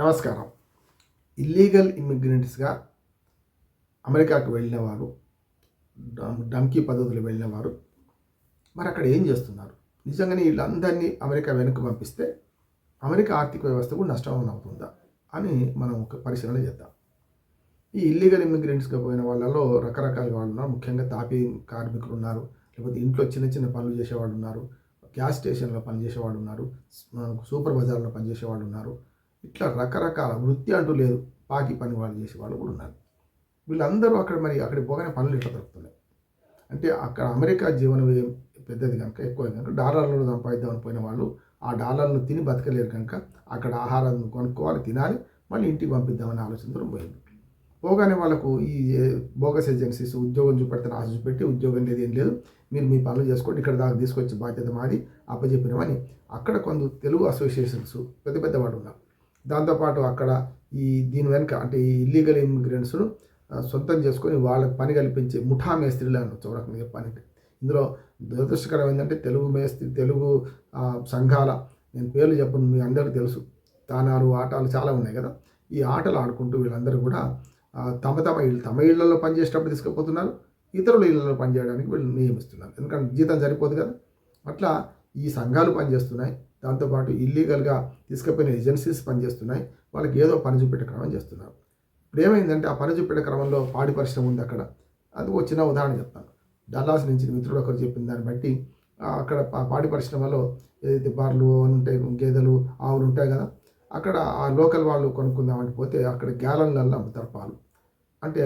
నమస్కారం. ఇల్లీగల్ ఇమ్మిగ్రెంట్స్గా అమెరికాకు వెళ్ళిన వారు డంకీ పద్ధతులు వెళ్ళిన వారు మరి అక్కడ ఏం చేస్తున్నారు? నిజంగానే వీళ్ళందరినీ అమెరికా వెనక్కి పంపిస్తే అమెరికా ఆర్థిక వ్యవస్థ కూడా నష్టం అవుతుందా అని మనం ఒక పరిశీలన చేద్దాం. ఈ ఇల్లీగల్ ఇమ్మిగ్రెంట్స్గా పోయిన వాళ్ళలో రకరకాల వాళ్ళు ఉన్నారు. ముఖ్యంగా తాపీ కార్మికులు ఉన్నారు. లేకపోతే ఇంట్లో చిన్న చిన్న పనులు చేసేవాళ్ళు ఉన్నారు. గ్యాస్ స్టేషన్లో పనిచేసేవాళ్ళు ఉన్నారు. సూపర్ బజార్లో పనిచేసేవాళ్ళు ఉన్నారు. ఇట్లా రకరకాల వృత్తి అంటూ లేదు. పాకి పని వాళ్ళు చేసే వాళ్ళు కూడా ఉన్నారు. వీళ్ళందరూ అక్కడ మరి అక్కడికి పోగానే పనులు ఇట్లా దొరుకుతున్నాయి అంటే అక్కడ అమెరికా జీవన వ్యయం పెద్దది కనుక ఎక్కువ కనుక డాలర్లను సంపాదిద్దామని పోయిన వాళ్ళు ఆ డాలర్లను తిని బతకలేరు కనుక అక్కడ ఆహారం కొనుక్కోవాలి తినాలి మళ్ళీ ఇంటికి పంపిద్దామని ఆలోచనతో పోయింది. పోగానే వాళ్ళకు ఈ బోగస్ ఏజెన్సీస్ ఉద్యోగం చూపెడతాను ఆశ చూపెట్టి ఉద్యోగం లేదు ఏం లేదు మీరు మీ పనులు చేసుకోండి ఇక్కడ దాకా తీసుకొచ్చే బాధ్యత మాది అప్పచెప్పినామని అక్కడ కొందరు తెలుగు అసోసియేషన్స్ పెద్ద పెద్ద వాళ్ళు ఉన్నారు. దాంతోపాటు అక్కడ ఈ దీని వెనుక అంటే ఈ ఇల్లీగల్ ఇమిగ్రెంట్స్ను సొంతం చేసుకొని వాళ్ళకి పని కల్పించే ముఠా మేస్త్రిలు అనొచ్చు ఒక రకంగా చెప్పాలంటే. ఇందులో దురదృష్టకరం ఏంటంటే తెలుగు మేస్త్రి తెలుగు సంఘాల నేను పేర్లు చెప్పను మీ అందరికీ తెలుసు తానాలు ఆటలు చాలా ఉన్నాయి కదా. ఈ ఆటలు ఆడుకుంటూ వీళ్ళందరూ కూడా తమ తమ ఇళ్ళు తమ ఇళ్ళలో పనిచేసేటప్పుడు తీసుకుపోతున్నారు ఇతరుల ఇళ్ళలో పనిచేయడానికి వీళ్ళు నియమిస్తున్నారు. ఎందుకంటే జీతం సరిపోదు కదా. అట్లా ఈ సంఘాలు పనిచేస్తున్నాయి. దాంతోపాటు ఇల్లీగల్గా తీసుకుపోయిన ఏజెన్సీస్ పనిచేస్తున్నాయి. వాళ్ళకి ఏదో పని చూపెట్టే క్రమం చేస్తున్నారు. ఇప్పుడు ఏమైందంటే ఆ పని చూపెట్టే క్రమంలో పాడి పరిశ్రమ ఉంది అక్కడ. అది ఒక చిన్న ఉదాహరణ చెప్తాను. డల్లాస్ నుంచి మిత్రుడు ఒకరు చెప్పిన దాన్ని బట్టి అక్కడ పాడి పరిశ్రమలో ఏదైతే బార్లు అవన్నీ ఉంటాయి గేదెలు ఆవులు ఉంటాయి కదా అక్కడ ఆ లోకల్ వాళ్ళు కొనుక్కుందామని పోతే అక్కడ గ్యాలన్లలో అమ్ముతారు పాలు. అంటే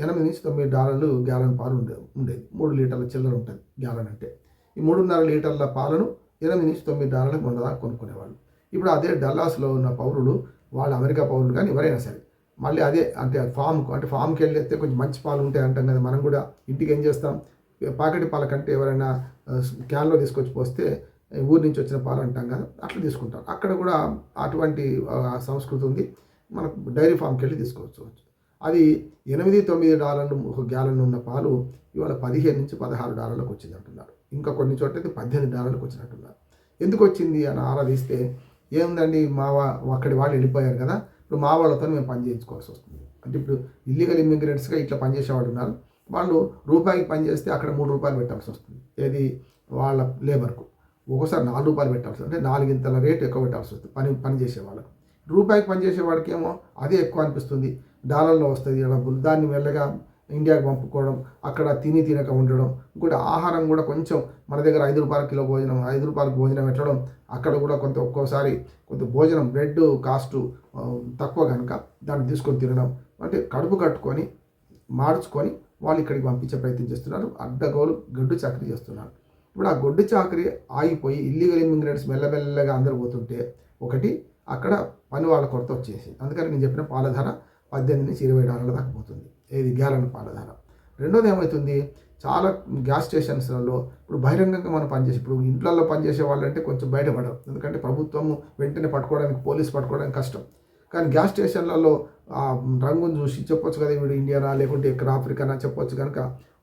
ఎనిమిది నుంచి తొమ్మిది డాలర్లు గ్యాలన్ పాలు ఉండే ఉండేది. మూడు లీటర్ల చిల్లర ఉంటుంది గ్యాలన్ అంటే. ఈ మూడున్నర లీటర్ల పాలను ఎనిమిది నుంచి తొమ్మిది డాలర్లకు ఉండదా కొనుక్కునేవాళ్ళు. ఇప్పుడు అదే డల్లాస్లో ఉన్న పౌరులు వాళ్ళు అమెరికా పౌరులు కానీ ఎవరైనా సరే మళ్ళీ అదే అంటే ఫామ్కు అంటే ఫామ్కి వెళ్ళేస్తే కొంచెం మంచి పాలు ఉంటాయి అంటాం కదా మనం కూడా ఇంటికి ఏం చేస్తాం? పాకెట్ పాల కంటే ఎవరైనా క్యాన్లో తీసుకొచ్చి పోస్తే ఊరి నుంచి వచ్చిన పాలు అంటాం కదా అట్లా తీసుకుంటాం అక్కడ కూడా అటువంటి సంస్కృతి ఉంది. మనకు డైరీ ఫామ్కి వెళ్ళి తీసుకోవచ్చు. అది ఎనిమిది తొమ్మిది డాలర్లు ఒక గ్యాలన్ ఉన్న పాలు ఇవాళ పదిహేను నుంచి పదహారు డాలర్లకు వచ్చింది అంటున్నారు ఇంకా కొన్ని చోట్ల అయితే పద్దెనిమిది డాలర్లకు వచ్చినట్టున్నారు. ఎందుకు వచ్చింది అని ఆరాధిస్తే ఏముందండి మా వా అక్కడి వాళ్ళు వెళ్ళిపోయారు కదా ఇప్పుడు మా వాళ్ళతో మేము పని చేయించుకోవాల్సి వస్తుంది. అంటే ఇప్పుడు ఇల్లీగల్ ఇమ్మిగ్రెంట్స్గా ఇట్లా పనిచేసేవాళ్ళు ఉన్నారు. వాళ్ళు రూపాయికి పని చేస్తే అక్కడ మూడు రూపాయలు పెట్టాల్సి వస్తుంది. ఏది? వాళ్ళ లేబర్కు ఒక్కోసారి నాలుగు రూపాయలు పెట్టాల్సి అంటే నాలుగింతల రేటు ఎక్కువ పెట్టాల్సి వస్తుంది పని పని చేసే వాళ్ళకు రూపాయికి పనిచేసే వాడికి ఏమో అదే ఎక్కువ అనిపిస్తుంది. డాలర్లో వస్తుంది డబ్బులు. దాన్ని మెల్లగా ఇండియాకి పంపుకోవడం అక్కడ తిని తినక ఉండడం ఇంకోటి ఆహారం కూడా కొంచెం మన దగ్గర ఐదు రూపాయల కిలో భోజనం ఐదు రూపాయలకు భోజనం పెట్టడం అక్కడ కూడా కొంత ఒక్కోసారి కొంత భోజనం బ్రెడ్ కాస్ట్ తక్కువ కనుక దాన్ని తీసుకొని తినడం. అంటే కడుపు కట్టుకొని మార్చుకొని వాళ్ళు ఇక్కడికి పంపించే ప్రయత్నం చేస్తున్నారు. అడ్డగోలు గడ్డు చాకరీ చేస్తున్నారు. ఇప్పుడు ఆ గొడ్డు చాకరీ ఆగిపోయి ఇల్లీగల్ ఇమిగ్రెంట్స్ మెల్లమెల్లగా అందరూ పోతుంటే ఒకటి అక్కడ పని వాళ్ళ కొరత వచ్చేసి అందుకని నేను చెప్పిన పాల ధర పద్దెనిమిది నుంచి ఇరవై డాలర్ల దాకా పోతుంది. ఏది గ్యాలన్ పాల ధర రెండోది ఏమవుతుంది చాలా గ్యాస్ స్టేషన్స్లలో ఇప్పుడు బహిరంగంగా మనం పనిచేసి ఇప్పుడు ఇంట్లలో పనిచేసే వాళ్ళంటే కొంచెం బయటపడరు. ఎందుకంటే ప్రభుత్వము వెంటనే పట్టుకోవడానికి పోలీసు పట్టుకోవడానికి కష్టం. కానీ గ్యాస్ స్టేషన్లలో ఆ రంగును చూసి చెప్పొచ్చు కదా వీడు ఇండియానా లేకుంటే ఇక్కడ ఆఫ్రికానా చెప్పొచ్చు కనుక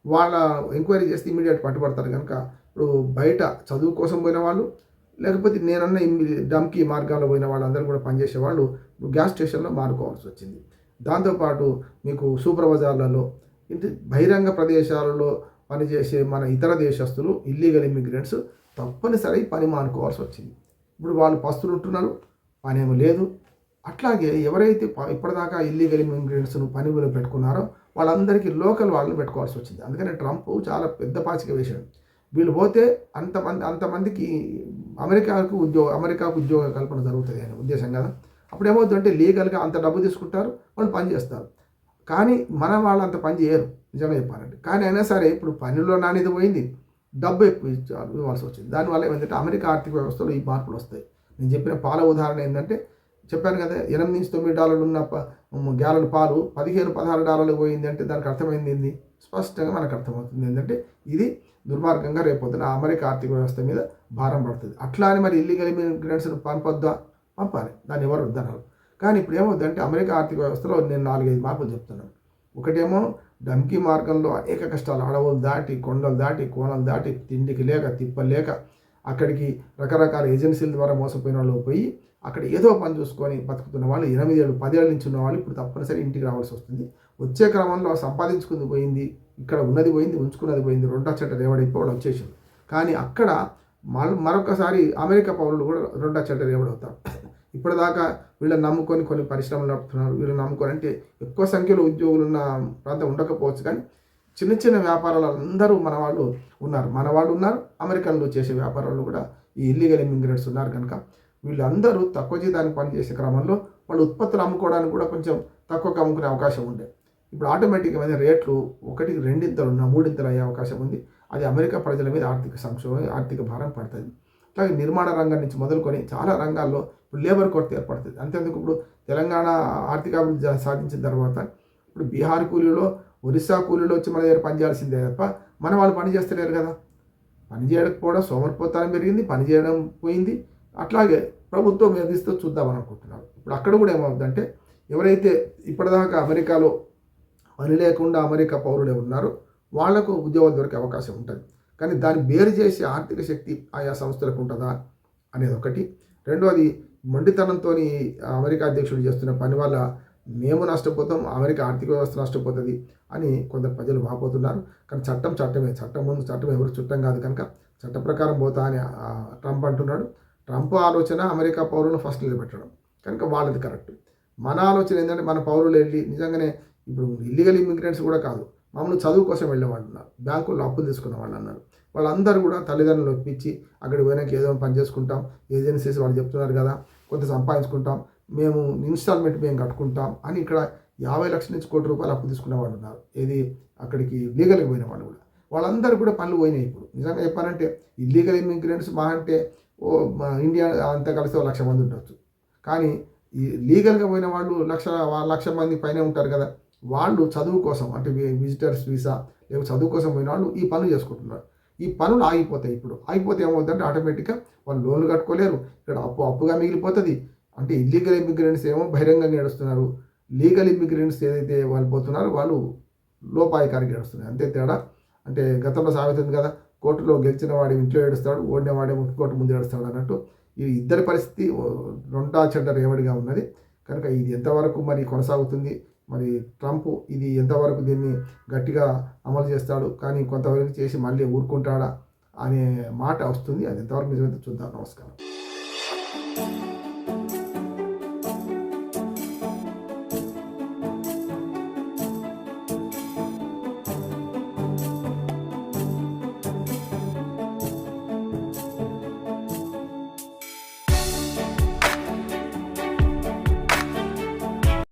వాళ్ళ ఎంక్వైరీ చేస్తే ఇమీడియట్ పట్టుబడతారు కనుక ఇప్పుడు బయట చదువు కోసం పోయిన వాళ్ళు లేకపోతే నేనన్న ఇమ్మి- డమ్కి మార్గాల్లో పోయిన వాళ్ళందరూ కూడా పనిచేసే వాళ్ళు ఇప్పుడు గ్యాస్ స్టేషన్లో మారుకోవాల్సి వచ్చింది. దాంతోపాటు మీకు సూపర్ బజార్లలో ఇంటి బహిరంగ ప్రదేశాలలో పనిచేసే మన ఇతర దేశస్తులు ఇల్లీగల్ ఇమిగ్రెంట్స్ తప్పనిసరి పని మానుకోవాల్సి వచ్చింది. ఇప్పుడు వాళ్ళు పస్తులు ఉంటున్నారు పని ఏమో లేదు. అట్లాగే ఎవరైతే ఇప్పటిదాకా ఇల్లీగల్ ఇమిగ్రెంట్స్ను పనిలో పెట్టుకున్నారో వాళ్ళందరికీ లోకల్ వాళ్ళని పెట్టుకోవాల్సి వచ్చింది. అందుకని ట్రంప్ చాలా పెద్ద పాచిక వేశాడు. వీళ్ళు పోతే అంతమంది అంతమందికి అమెరికాకు ఉద్యోగ అమెరికాకు ఉద్యోగ కల్పన జరుగుతుంది అనే ఉద్దేశం కదా. అప్పుడు ఏమవుతుందంటే లీగల్గా అంత డబ్బు తీసుకుంటారు వాళ్ళు పని చేస్తారు. కానీ మన వాళ్ళు అంత పని చేయరు నిజంగా చెప్పాలంటే. కానీ అయినా సరే ఇప్పుడు పనిలో నాణ్యత పోయింది డబ్బు ఎక్కువ ఇవ్వాల్సి వచ్చింది. దానివల్ల ఏంటంటే అమెరికా ఆర్థిక వ్యవస్థలో ఈ మార్పులు వస్తాయి. నేను చెప్పిన పాల ఉదాహరణ ఏంటంటే చెప్పాను కదా ఎనిమిది నుంచి తొమ్మిది డాలర్లు ఉన్న గ్యాలన్ పాలు పదిహేను పదహారు డాలర్లు పోయింది అంటే దానికి అర్థమైంది ఏంది? స్పష్టంగా మనకు అర్థమవుతుంది ఏంటంటే ఇది దుర్మార్గంగా రేపొద్దున అమెరికా ఆర్థిక వ్యవస్థ మీద భారం పడుతుంది. అట్లా అని మరి ఇల్లీగల్ ఇమిగ్రెంట్స్ని పంపొద్దా పంపాలి. దాన్ని ఎవరు వద్దన్నారు కానీ ఇప్పుడు ఏమవుతుందంటే అమెరికా ఆర్థిక వ్యవస్థలో నేను నాలుగైదు మార్పులు చెప్తున్నాను. ఒకటేమో డంకీ మార్గంలో అనేక కష్టాలు అడవులు దాటి కొండలు దాటి కోనలు దాటి తిండికి లేక తిప్పలేక అక్కడికి రకరకాల ఏజెన్సీల ద్వారా మోసపోయిన వాళ్ళు పోయి అక్కడ ఏదో పని చూసుకొని బతుకుతున్న వాళ్ళు ఎనిమిది ఏళ్ళు పదేళ్ళ నుంచి ఉన్న వాళ్ళు ఇప్పుడు తప్పనిసరి ఇంటికి రావాల్సి వస్తుంది. వచ్చే క్రమంలో సంపాదించుకుంది పోయింది ఇక్కడ ఉన్నది పోయింది ఉంచుకున్నది పోయింది రెండో చెట్ట రేవడైపోవడం వచ్చేసింది కానీ అక్కడ మరొకసారి అమెరికా పౌరులు కూడా రెండో చెట్ట రేవడవుతారు ఇప్పటిదాకా వీళ్ళని నమ్ముకొని కొన్ని పరిశ్రమలు నడుపుతున్నారు. వీళ్ళని నమ్ముకొని అంటే ఎక్కువ సంఖ్యలో ఉద్యోగులు ఉన్న ప్రాంతం ఉండకపోవచ్చు కానీ చిన్న చిన్న వ్యాపారాలు అందరూ మన వాళ్ళు ఉన్నారు. మన వాళ్ళు ఉన్నారు. అమెరికన్లో చేసే వ్యాపారాలు కూడా ఈ ఇల్లీగల్ ఇమిగ్రెంట్స్ ఉన్నారు కనుక వీళ్ళందరూ తక్కువ జీతానికి పనిచేసే క్రమంలో వాళ్ళు ఉత్పత్తులు అమ్ముకోవడానికి కూడా కొంచెం తక్కువగా అమ్ముకునే అవకాశం ఉండే. ఇప్పుడు ఆటోమేటిక్గా మీద రేట్లు ఒకటికి రెండింతలు ఉన్న మూడింతలు అయ్యే అవకాశం ఉంది. అది అమెరికా ప్రజల మీద ఆర్థిక సంక్షోభం ఆర్థిక భారం పడుతుంది. అలాగే నిర్మాణ రంగం నుంచి మొదలుకొని చాలా రంగాల్లో ఇప్పుడు లేబర్ కొరత ఏర్పడుతుంది. అంతేందుకు ఇప్పుడు తెలంగాణ ఆర్థికాభివృద్ధి సాధించిన తర్వాత ఇప్పుడు బీహార్ కూలీలో ఒరిస్సా కూలీలో వచ్చి మన దగ్గర పనిచేయాల్సిందే తప్ప మన వాళ్ళు పని చేస్తలేరు కదా. పని చేయకపోవడం సోమరిపోతానం పెరిగింది పని చేయడం పోయింది. అట్లాగే ప్రభుత్వం వేధిస్తూ చూద్దాం అనుకుంటున్నారు. ఇప్పుడు అక్కడ కూడా ఏమవుతుందంటే ఎవరైతే ఇప్పటిదాకా అమెరికాలో పని లేకుండా అమెరికా పౌరులే ఉన్నారో వాళ్ళకు ఉద్యోగాలు దొరికే అవకాశం ఉంటుంది. కానీ దాన్ని బేరు చేసే ఆర్థిక శక్తి ఆయా సంస్థలకు ఉంటుందా అనేది ఒకటి. రెండోది మొండితనంతో అమెరికా అధ్యక్షుడు చేస్తున్న పని వల్ల మేము నష్టపోతాం అమెరికా ఆర్థిక వ్యవస్థ నష్టపోతుంది అని కొందరు ప్రజలు వాపోతున్నారు. కానీ చట్టం చట్టమే చట్టం ముందు చట్టం ఎవరు చుట్టం కాదు కనుక చట్ట ప్రకారం పోతా అని ట్రంప్ అంటున్నాడు. ట్రంప్ ఆలోచన అమెరికా పౌరులను ఫస్ట్ నిలబెట్టడం. కనుక వాళ్ళది కరెక్ట్. మన ఆలోచన ఏంటంటే మన పౌరులు వెళ్ళి నిజంగానే ఇప్పుడు ఇల్లీగల్ ఇమిగ్రెంట్స్ కూడా కాదు మామూలు చదువు కోసం వెళ్ళే బ్యాంకుల్లో అప్పులు తీసుకున్న వాళ్ళు అన్నారు. వాళ్ళందరూ కూడా తల్లిదండ్రులు ఒప్పించి అక్కడికి పోయినాక ఏదో పని చేసుకుంటాం. ఏజెన్సీస్ వాళ్ళు చెప్తున్నారు కదా కొంత సంపాదించుకుంటాం. మేము ఇన్స్టాల్మెంట్ మేము కట్టుకుంటాం అని ఇక్కడ యాభై లక్షల నుంచి కోటి రూపాయలు అప్పు తీసుకున్న వాళ్ళు ఉన్నారు. ఏది అక్కడికి లీగల్గా పోయిన వాళ్ళు కూడా. వాళ్ళందరూ కూడా పనులు పోయినాయి ఇప్పుడు. నిజంగా చెప్పాలంటే ఇల్లీగల్ ఇమిగ్రెంట్స్ మా అంటే ఓ మా ఇండియా అంతా కలిసి ఓ లక్ష మంది ఉండొచ్చు. కానీ ఈ లీగల్గా పోయిన వాళ్ళు లక్ష లక్ష మంది పైన ఉంటారు కదా. వాళ్ళు చదువు కోసం అంటే విజిటర్స్ వీసా లేకపోతే చదువు కోసం పోయిన వాళ్ళు ఈ పనులు చేసుకుంటున్నారు. ఈ పనులు ఆగిపోతాయి ఇప్పుడు. ఆగిపోతే ఏమవుతుందంటే ఆటోమేటిక్గా వాళ్ళు లోన్లు కట్టుకోలేరు. ఇక్కడ అప్పు అప్పుగా మిగిలిపోతుంది. అంటే ఇల్లీగల్ ఇమిగ్రెంట్స్ ఏమో బహిరంగంగా ఏడుస్తున్నారు. లీగల్ ఇమిగ్రెంట్స్ ఏదైతే వాళ్ళు పోతున్నారో వాళ్ళు లోపాయకారికి ఏడుస్తున్నారు. అంతే తేడా. అంటే గతంలో సాగుతుంది కదా కోర్టులో గెలిచిన వాడు ఇంట్లో ఏడుస్తాడు ఓడినవాడే కోర్టు ముందు ఏడుస్తాడు అన్నట్టు ఈ ఇద్దరి పరిస్థితి ఓ, రెండా చెడ్డ రేవడిగా ఉన్నది. కనుక ఇది ఎంతవరకు మరి కొనసాగుతుంది? మరి ట్రంప్ ఇది ఎంతవరకు దీన్ని గట్టిగా అమలు చేస్తాడు? కానీ కొంతవరకు చేసి మళ్ళీ ఊరుకుంటాడా? అనే మాట వస్తుంది. అది ఎంతవరకు నిజమైతే చూద్దాం. నమస్కారం.